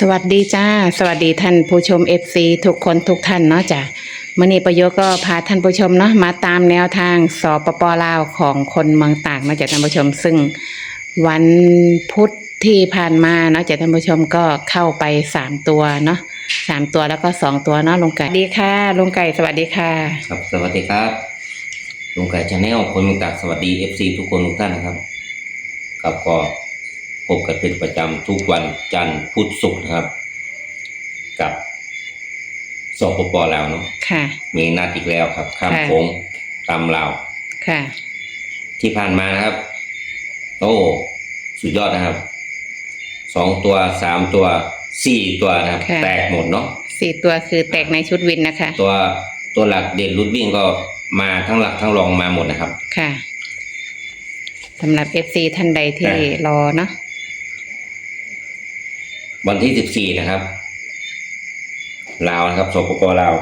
สวัสดีจ้า สวัสดีท่านผู้ชม FC ทุกคนทุกท่านเนาะจ้ะมื่อนี้ประโยชน์ก็พาท่านผู้ชมเนาะมาตามแนวทางสปปลาวของคนเมืองตากเนาะจ้ะท่านผู้ชม ซึ่งวันพุธที่ผ่านมาเนาะจ้ะท่านผู้ชมก็เข้าไปสามตัวเนาะสามตัวแล้วก็สองตัวเนาะลุงไก่สวัสดีค่ะลุงไก่สวัสดีค่ะ ครับสวัสดีครับลุงไก่ชาแนลคนเมืองตากสวัสดีเอฟซีทุกคนทุกท่านนะครับครับก็ พบกันเป็นประจำทุกวันจันทร์พุธศุกร์นะครับ กับสปปลาวเนาะค่ะ มีนัดอีกแล้วครับ ข้ามค่ะโค้งตามลาวค่ะ ที่ผ่านมานะครับ โอ้สุดยอดนะครับสองตัวสามตัวสี่ตัวนะครับ ค่ะ แตกหมดเนาะสี่ตัวคือแตกในชุดวินนะคะ ตัวตัวหลักเด่นรุดวิ่งก็มาทั้งหลักทั้งรองมาหมดนะครับ ค่ะสำหรับ FC ท่านใดที่ค่ะรอเนาะ วันที่สิบสี่นะครับลาวนะครับสปปลาว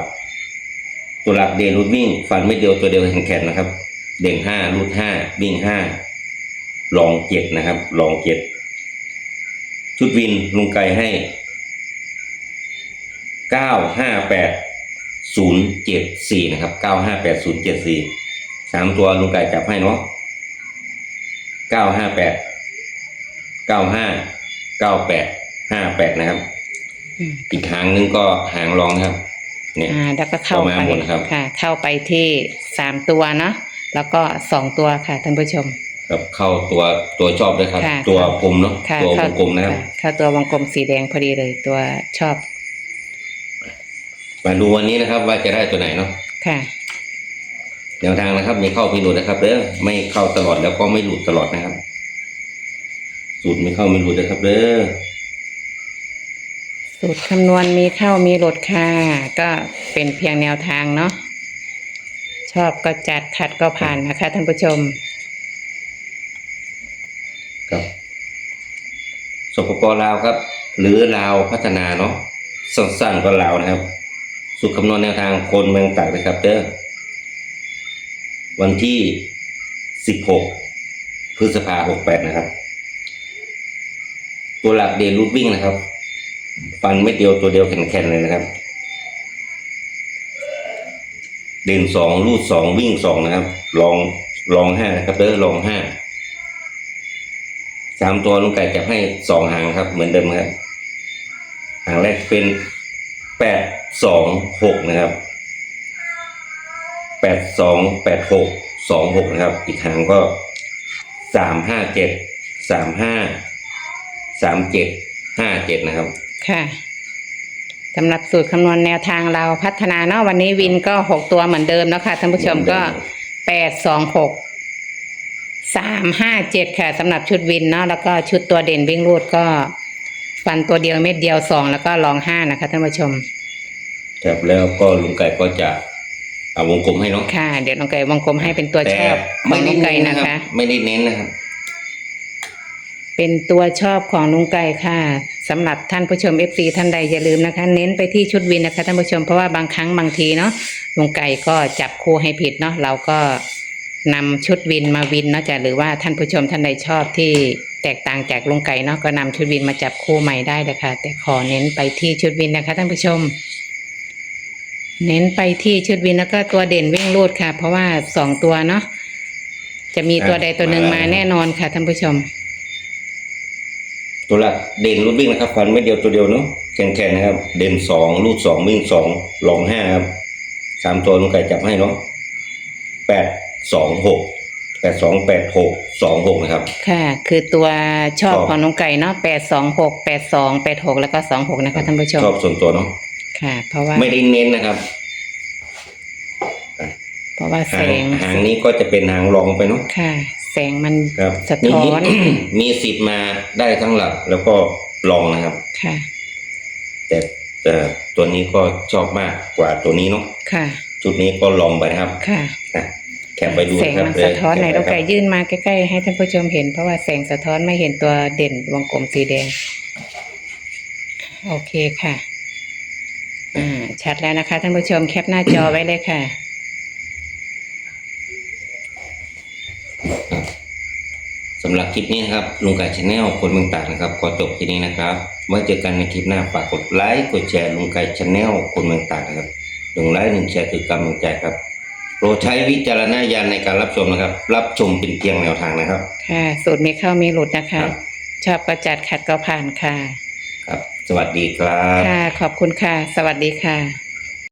ตัวหลักเด่นรูดวิ่ง ฟันไม่เดียวตัวเดียวแข็งแข็งนะครับ เด่นห้ารูดห้าวิ่งห้าลองเจ็ดนะครับ ลองเจ็ดชุดวินลุงไก่ให้เก้าห้าแปดศูนย์เจ็ดสี่นะครับเก้าห้าแปดศูนย์เจ็ดสี่สามตัวลุงไก่จับให้เนาะเก้าห้าแปดเก้าห้าเก้าแปด ห้าแปดนะครับ อืมอีกหางหนึงก็หางรองนะครับ เนี่ย อ่า แล้วก็เข้าเข้ามาไปหมดนะครับ ค่ะ เข้าไปที่สามตัวเนาะแล้วก็สองตัวค่ะท่านผู้ชมกับเข้าตัวตัวชอบด้วยครับ ค่ะตัวกลมเนาะค่ะตัววเข้างกลมนะครับเข้าตัววงกลมสีแดงพอดีเลยตัวชอบมาดูวันนี้นะครับ ว่าจะได้ตัวไหนเนาะค่ะ แนวทางนะครับมีเข้ามีหลุดนะครับเด้อไม่เข้าตลอดแล้วก็ไม่หลุดตลอดนะครับ สูตรไม่เข้าไม่หลุดนะครับเด้อ สูตรคำนวณมีเข้ามีหลดค่ะ ก็เป็นเพียงแนวทางเนาะชอบก็จัดขัดก็ผ่านนะคะท่านผู้ชมครับสปปลาวครับ หรือลาวพัฒนาเนาะสั้นๆก็ลาวนะครับ สูตรคำนวณแนวทางคนเมืองตากนะครับเด้อวันที่สิบหกพฤษภาหกแปดนะครับ ตัวหลักเดนรูทวิ่งนะครับ ฟันเม็ดเดียวตัวเดียวแข็งๆเลยนะครับ เด่นสองรูดสองวิ่งสองนะครับ ลองลองห้านะครับเด้อลองห้าสามตัวลุงไก่จะให้สองหางครับ เหมือนเดิมครับหางแรกเป็นแปดสองหกนะครับแปดสองแปดหกสองหกนะครับ อีกหางก็สามห้าเจ็ดสามห้าสามเจ็ดห้าเจ็ดนะครับ ค่ะสำหรับสูตรคำนวณแนวทางเราพัฒนาเนาะวันนี้วินก็หกตัวเหมือนเดิมแล้วค่ะท่านผู้ชมก็แปดสองหกสามห้าเจ็ดค่ะสำหรับชุดวินเนาะแล้วก็ชุดตัวเด่นวิ่งรูดก็ฟันตัวเดียวเม็ดเดียวสองแล้วก็ลองห้านะคะท่านผู้ชมครับแล้วก็ลุงไก่ก็จะเอาวงกลมให้เนาะค่ะ เดี๋ยวน้องไก่วงกลมให้เป็นตัวชอบของไม่น้ได้องไก่เน้นนะนะคคะรับไม่ได้เน้นนะครับเป็นตัวชอบของลุงไก่ค่ะ สำหรับท่านผู้ชม FC ท่านใดอย่าลืมนะคะ เน้นไปที่ชุดวินนะคะท่านผู้ชมเพราะว่าบางครั้งบางทีเนาะลุงไก่ก็จับคู่ให้ผิดเนาะเราก็นำชุดวินมาวินเนาะจ้ะหรือว่าท่านผู้ชมท่านใดชอบที่แตกต่างจากลุงไก่เนาะก็นำชุดวินมาจับคู่ใหม่ได้เลยค่ะแต่ขอเน้นไปที่ชุดวินนะคะท่านผู้ชม เน้นไปที่ชุดวินแล้วก็ตัวเด่นวิ่งรูดค่ะ เพราะว่าสองตัวเนาะจะมีตัวใดตัวหนึ่งมาแน่นอนค่ะท่านผู้ชม ตัวหลักเด่นรูดวิ่งนะครับฟันไม่เดียวตัวเดียวเนาะแข็งๆนะครับ เด่นสองรูดสองวิ่งสองลองห้าครับสามตัวลุงไก่จับให้เนาะแปดสองหกแปดสองแปดหกสองหกนะครับ ค่ะ คือตัวชอบชอบ ของน้องไก่เนาะแปดสองหกแปดสองแปดหกแล้วก็สองหกนะคะท่านผู้ชมชอบส่วนตัวเนาะค่ะ เพราะว่าไม่ได้เน้นนะครับเพราะว่าแสหางงหางนี้ก็จะเป็นหางรองไปเนาะค่ะ แสงมันครับสะท้อน มีมีสิทธิ์มาได้ทั้งหลักแล้วก็รองนะครับ ค่ะ แต่แต่ตัวนี้ก็ชอบมากกว่าตัวนี้เนาะค่ะ ชุดนี้ก็ลองไปนะครับค่ะ นะแคปไปดูแสงนะครับมันสะท้อนไหนแคเราปปไก่ครับยื่นมาใกล้ๆให้ท่านผู้ชมเห็น เพราะว่าแสงสะท้อนไม่เห็นตัวเด่นวงกลมสีแดง โอเคค่ะ อ่า ชัดแล้วนะคะท่านผู้ชมแคปหน้าจอไว้เลยค่ะ สสำหรับคลิปนี้นะครับลุงไก่ชาแนลคนเมืองตากนะครับขอจบที่นี้นะครับไว้เจอกันในคลิปหน้าฝากกดไลค์กดแชร์ลุงไก่ชาแนลคนเมืองตากนะครับหนึ่งไลค์หนึ่งแชร์คือกำลังใจครับโปรดใช้วิจารณญาณในการรับชมนะครับ รับชมเป็นเพียงแนวทางนะครับ ค่ะสูตรมีเข้ามีหลุดนะคะ ครับ ชอบก็จัดขัดก็ผ่านค่ะ ครับ สวัสดีครับ ค่ะ ขอบคุณค่ะ สวัสดีค่ะ